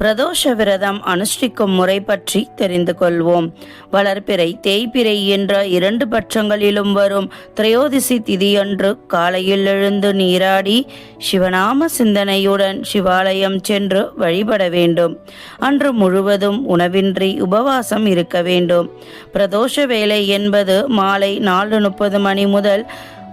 பிரதோஷ விரதம் அனுஷ்டிக்கும் முறை பற்றி தெரிந்து கொள்வோம். வளர்பிறை தேய்பிறை என்ற இரண்டு பட்சங்களிலும் வரும் திரையோதிசி திதியன்று காலையில் எழுந்து நீராடி சிவநாம சிந்தனையுடன் சிவாலயம் சென்று வழிபட வேண்டும். அன்று முழுவதும் உணவின்றி உபவாசம் இருக்க வேண்டும். பிரதோஷ வேலை என்பது மாலை நாலு முப்பது மணி முதல்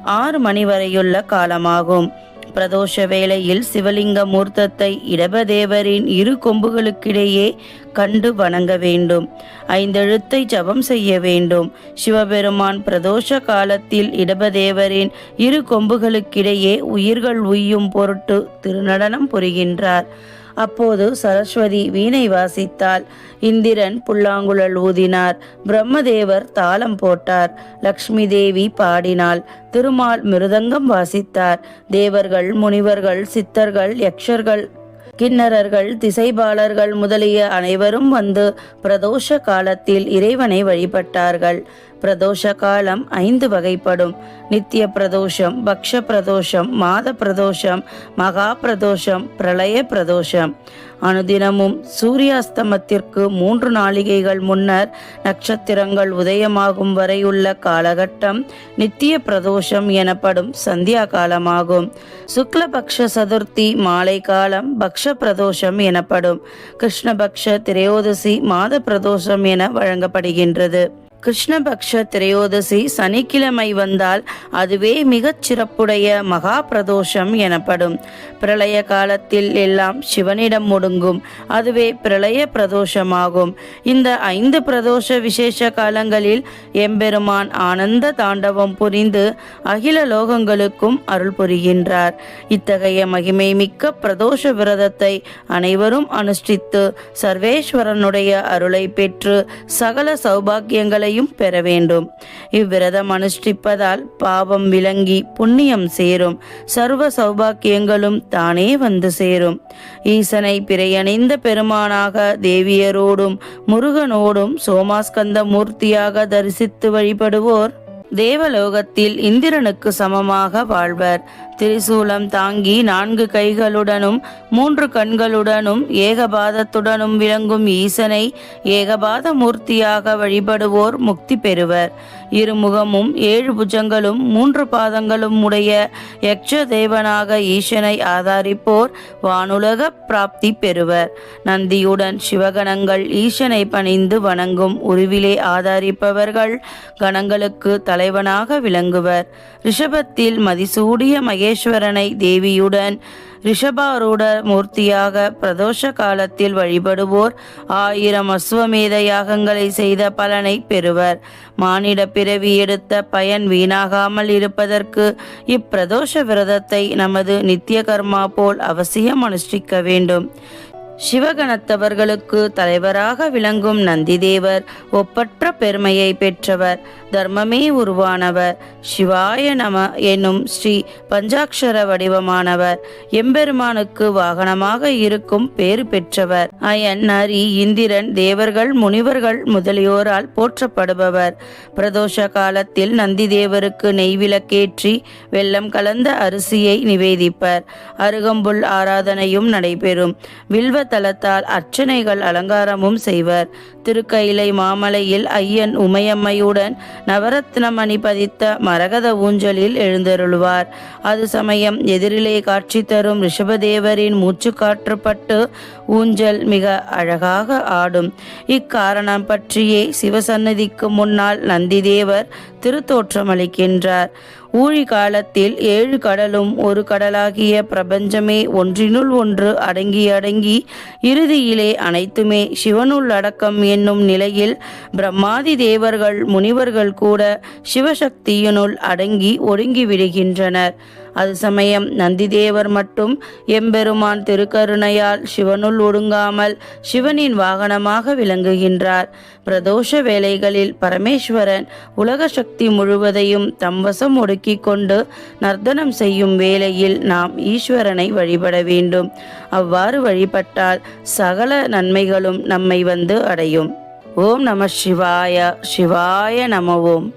ஆறு மணி வரையுள்ள காலமாகும். பிரதோஷ வேளையில் சிவலிங்க மூர்த்தத்தை இடபதேவரின் இரு கொம்புகளுக்கிடையே கண்டு வணங்க வேண்டும். ஐந்தெழுத்தை ஜபம் செய்ய வேண்டும். சிவபெருமான் பிரதோஷ காலத்தில் இடபதேவரின் இரு கொம்புகளுக்கிடையே உயிர்கள் உய்யும் பொருட்டு திருநடனம் புரிகின்றார். அப்போது சரஸ்வதி வீணை வாசித்தாள். இந்திரன் புல்லாங்குழல் ஊதினார். பிரம்மதேவர் தாளம் போட்டார். லக்ஷ்மி தேவி பாடினாள். திருமால் மிருதங்கம் வாசித்தார். தேவர்கள் முனிவர்கள் சித்தர்கள் யக்ஷர்கள் கிண்ணறர்கள் திசைபாலர்கள் முதலிய அனைவரும் வந்து பிரதோஷ காலத்தில் இறைவனை வழிபட்டார்கள். பிரதோஷ காலம் ஐந்து வகைப்படும். நித்திய பிரதோஷம் பக்ஷ பிரதோஷம் மாத பிரதோஷம் மகா பிரதோஷம் பிரளய பிரதோஷம். அனுதினமும் சூரியாஸ்தமத்திற்கு மூன்று நாளிகைகள் முன்னர் நட்சத்திரங்கள் உதயமாகும் வரையுள்ள காலகட்டம் நித்திய பிரதோஷம் எனப்படும் சந்தியா காலமாகும் சுக்லபக்ஷ சதுர்த்தி மாலை காலம் பக்ஷ பிரதோஷம் எனப்படும். கிருஷ்ணபக்ஷ திரையோதசி மாத பிரதோஷம் என வழங்கப்படுகின்றது. கிருஷ்ணபக்ஷ திரையோதசி சனிக்கிழமை வந்தால் அதுவே மிகச் சிறப்புடைய மகா பிரதோஷம் எனப்படும். பிரளய காலத்தில் எல்லாம் சிவனிடம் முடுங்கும் அதுவே பிரளய பிரதோஷமாகும். இந்த ஐந்து பிரதோஷ விசேஷ காலங்களில் எம்பெருமான் ஆனந்த தாண்டவம் புரிந்து அகில லோகங்களுக்கும் அருள் புரிகின்றார். இத்தகைய மகிமை மிக்க பிரதோஷ விரதத்தை அனைவரும் அனுஷ்டித்து சர்வேஸ்வரனுடைய அருளை பெற்று சகல பலனையும் பெற வேண்டும். இவ்விரதம் அனுஷ்டிப்பதால் பாவம் விளங்கி புண்ணியம் சேரும். சர்வ சௌபாக்கியங்களும் தானே வந்து சேரும். ஈசனை பிறையணிந்த பெருமானாக தேவியரோடும் முருகனோடும் சோமாஸ்கந்த மூர்த்தியாக தரிசித்து வழிபடுவோர் தேவலோகத்தில் இந்திரனுக்கு சமமாக வாழ்வர். திரிசூலம் தாங்கி நான்கு கைகளுடனும் மூன்று கண்களுடனும் ஏகபாதத்துடனும் விளங்கும் ஈசனை ஏகபாத மூர்த்தியாக வழிபடுவோர் முக்தி பெறுவர். இருமுகமும் ஏழு புஜங்களும் மூன்று பாதங்களும் உடைய யக்ஷ தேவனாக ஈசனை ஆதாரிப்போர் வானுலக பிராப்தி பெறுவர். நந்தியுடன் சிவகணங்கள் ஈசனை பணிந்து வணங்கும் உருவிலே ஆதாரிப்பவர்கள் கணங்களுக்கு தலைவனாக விளங்குவர். ரிஷபத்தில் மதிசூடிய மகேஸ்வரனை தேவியுடன் ரிஷபாரூட மூர்த்தியாக பிரதோஷ காலத்தில் வழிபடுவோர் ஆயிரம் அஸ்வமேத யாகங்களை செய்த பலனை பெறுவர். மானிட பிறவி எடுத்த பயன் வீணாகாமல் இருப்பதற்கு இப்பிரதோஷ விரதத்தை நமது நித்திய கர்மா போல் அவசியம் அனுஷ்டிக்க வேண்டும். சிவகணத்தவர்களுக்கு தலைவராக விளங்கும் நந்திதேவர் ஒப்பற்ற பெருமையை பெற்றவர். தர்மமே உருவானவர். சிவாய நம என்னும் ஸ்ரீ பஞ்சாட்சர வடிவமானவர். எம்பெருமானுக்கு வாகனமாக இருக்கும் பேறு பெற்றவர். அயன் நரி இந்திரன் தேவர்கள் முனிவர்கள் முதலியோரால் போற்றப்படுபவர். பிரதோஷ காலத்தில் நந்திதேவருக்கு நெய்விளக்கேற்றி நெய் விளக்கேற்றி வெள்ளம் கலந்த அரிசியை நிவேதிப்பர். அருகம்புல் ஆராதனையும் நடைபெறும். வில்வ தலத்தால் அர்ச்சனைகள் அலங்காரமும் செய்வர். திருக்கயிலை மாமலையில் ஐயன் உமையம்மையுடன் நவரத்னமணி பதித்த மரகத ஊஞ்சலில் எழுந்தருள்வார். அது சமயம் எதிரிலே காட்சி தரும் ரிஷபதேவரின் மூச்சு காற்றுப்பட்டு ஊஞ்சல் மிக அழகாக ஆடும். இக்காரணம் பற்றியே சிவசன்னதிக்கு முன்னால் நந்திதேவர் திருத்தோற்றமளிக்கின்றார். ஊழி காலத்தில் ஏழு கடலும் ஒரு கடலாகிய பிரபஞ்சமே ஒன்றினுள் ஒன்று அடங்கி அடங்கி இறுதியிலே அனைத்துமே சிவனுள் அடக்கம் என்னும் நிலையில் பிரம்மாதி தேவர்கள் முனிவர்கள் கூட சிவசக்தியினுள் அடங்கி ஒடுங்கி விடுகின்றனர். அது சமயம் நந்திதேவர் மட்டும் எம்பெருமான் திருக்கருணையால் சிவனுள் ஒடுங்காமல் சிவனின் வாகனமாக விளங்குகின்றார். பிரதோஷ வேலைகளில் பரமேஸ்வரன் உலக சக்தி முழுவதையும் தம்வசம் ஒடுக்கிக் கொண்டு நர்த்தனம் செய்யும் வேளையில் நாம் ஈஸ்வரனை வழிபட வேண்டும். அவ்வாறு வழிபட்டால் சகல நன்மைகளும் நம்மை வந்து அடையும். ஓம் நம சிவாய சிவாய நம ஓம்.